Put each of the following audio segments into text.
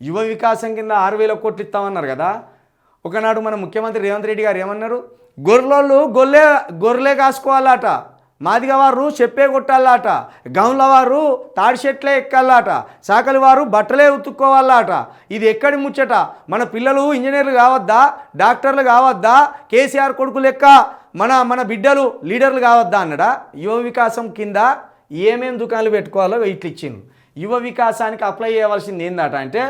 యువ వికాసం కింద ఆరు వేల కోట్లు ఇస్తామన్నారు కదా. ఒకనాడు మన ముఖ్యమంత్రి రేవంత్ రెడ్డి గారు ఏమన్నారు? గొర్రెలు గొల్లే గొర్రెలే కాసుకోవాలట. మాదిగ వారు చెప్పే కొట్టాలట. గౌన్ల వారు తాడి చెట్లే ఎక్కాలట. సాకలి వారు బట్టలే ఉతుక్కోవాలట. ఇది ఎక్కడి ముచ్చట? మన పిల్లలు ఇంజనీర్లు కావద్దా? డాక్టర్లు కావద్దా? కేసీఆర్ కొడుకు లెక్క మన మన బిడ్డలు లీడర్లు కావద్దా అన్నడా? యువ వికాసం కింద ఏమేం దుకాణాలు పెట్టుకోవాలో ఇట్లు ఇచ్చిండు యువ వికాసానికి అప్లై చేయవలసింది ఏందట అంటే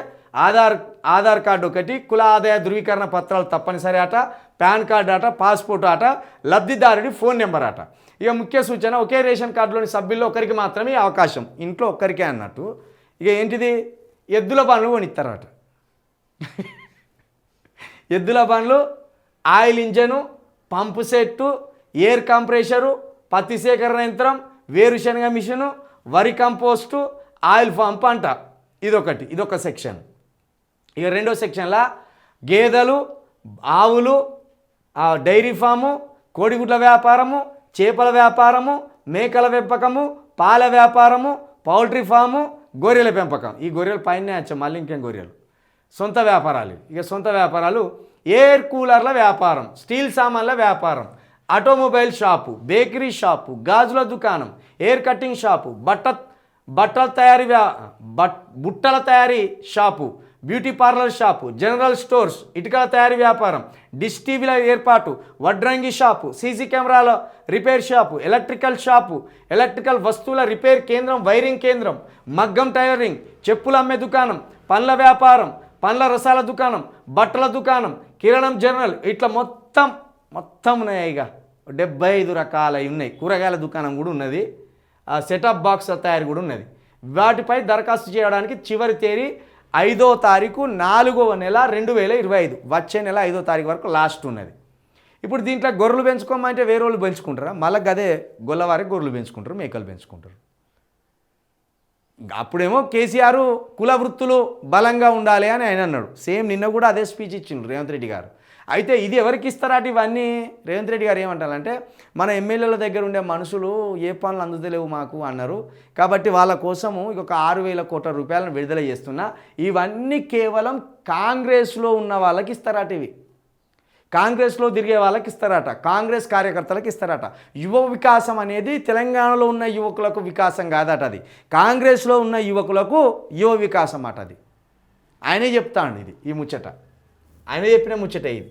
ఆధార్ ఆధార్ కార్డు ఒకటి కుల ఆదాయ ధృవీకరణ పత్రాలు తప్పనిసరి అట పాన్ కార్డు అట పాస్పోర్ట్ అట లబ్ధిదారుడి ఫోన్ నెంబర్ అట ఇక ముఖ్య సూచన ఒకే రేషన్ కార్డులోని సభ్యుల్లో ఒకరికి మాత్రమే అవకాశం. ఇంట్లో ఒక్కరికే అన్నట్టు. ఇక ఏంటిది? ఎద్దుల పనులు కొనిస్తారట ఎద్దుల బండ్లు oil engine pump set air compressor పత్తి సేకరణ యంత్రం వేరుశనగ మిషను వరి కంపోస్టు ఆయిల్ పంప్ అంట ఇదొకటి ఇదొక సెక్షన్. ఇక రెండో సెక్షన్లో గేదెలు ఆవులు డైరీ ఫాము కోడిగుడ్ల వ్యాపారము చేపల వ్యాపారము మేకల పెంపకము పాల వ్యాపారము పౌల్ట్రీ ఫాము గొర్రెల పెంపకం. ఈ గొర్రెలు పైన వచ్చాం మళ్ళీ ఇంకేం గొర్రెలు? సొంత వ్యాపారాలు. ఇక సొంత వ్యాపారాలు ఎయిర్ కూలర్ల వ్యాపారం స్టీల్ సామాన్ల వ్యాపారం ఆటోమొబైల్ షాపు బేకరీ షాపు గాజుల దుకాణం ఎయిర్ కటింగ్ షాపు బట్ట బట్టల తయారీ వ్యా బట్ బుట్టల తయారీ shop beauty parlour shop general stores ఇటుకల తయారీ వ్యాపారం డిష్ టీవీల ఏర్పాటు వడ్రంగి షాపు సీసీ కెమెరాల repair shop electrical shop electrical వస్తువుల రిపేర్ కేంద్రం వైరింగ్ కేంద్రం మగ్గం టైలరింగ్ చెప్పులు అమ్మే దుకాణం పండ్ల వ్యాపారం పండ్ల రసాల దుకాణం బట్టల దుకాణం కిరణం జనరల్ ఇట్లా మొత్తం మొత్తం ఉన్నాయి ఇక. డెబ్బై ఐదు రకాలవి ఉన్నాయి. కూరగాయల దుకాణం కూడా ఉన్నది. ఆ సెటప్ బాక్స్ తయారీ కూడా ఉన్నది. వాటిపై దరఖాస్తు చేయడానికి చివరి తేదీ ఐదో తారీఖు నాలుగవ నెల రెండు వేల ఇరవై ఐదు. వచ్చే నెల ఐదో తారీఖు వరకు లాస్ట్ ఉన్నది. ఇప్పుడు దీంట్లో గొర్రెలు పెంచుకోమంటే వేరే వాళ్ళు పెంచుకుంటారా? మళ్ళీ గదే గొల్లవారికి గొర్రెలు పెంచుకుంటారు మేకలు పెంచుకుంటారు. అప్పుడేమో కేసీఆర్ కుల వృత్తులు బలంగా ఉండాలి అని ఆయన అన్నాడు. సేమ్ నిన్న కూడా అదే స్పీచ్ ఇచ్చిండు రేవంత్ రెడ్డి గారు. అయితే ఇది ఎవరికి ఇస్తారట ఇవన్నీ? రేవంత్ రెడ్డి గారు ఏమంటారంటే మన ఎమ్మెల్యేల దగ్గర ఉండే మనుషులు ఏ పనులు అందుతలేవు మాకు అన్నారు. కాబట్టి వాళ్ళ కోసము ఒక ఆరు వేల కోట్ల రూపాయలను విడుదల చేస్తున్నా. ఇవన్నీ కేవలం కాంగ్రెస్లో ఉన్న వాళ్ళకి ఇస్తారట ఇవి కాంగ్రెస్లో తిరిగే వాళ్ళకి ఇస్తారట కాంగ్రెస్ కార్యకర్తలకు ఇస్తారట. యువ వికాసం అనేది తెలంగాణలో ఉన్న యువకులకు వికాసం కాదట అది. కాంగ్రెస్లో ఉన్న యువకులకు యువ వికాసం అట అది. ఆయనే చెప్తాండు ఇది ఈ ముచ్చట. ఆయన చెప్పిన ముచ్చట ఇది.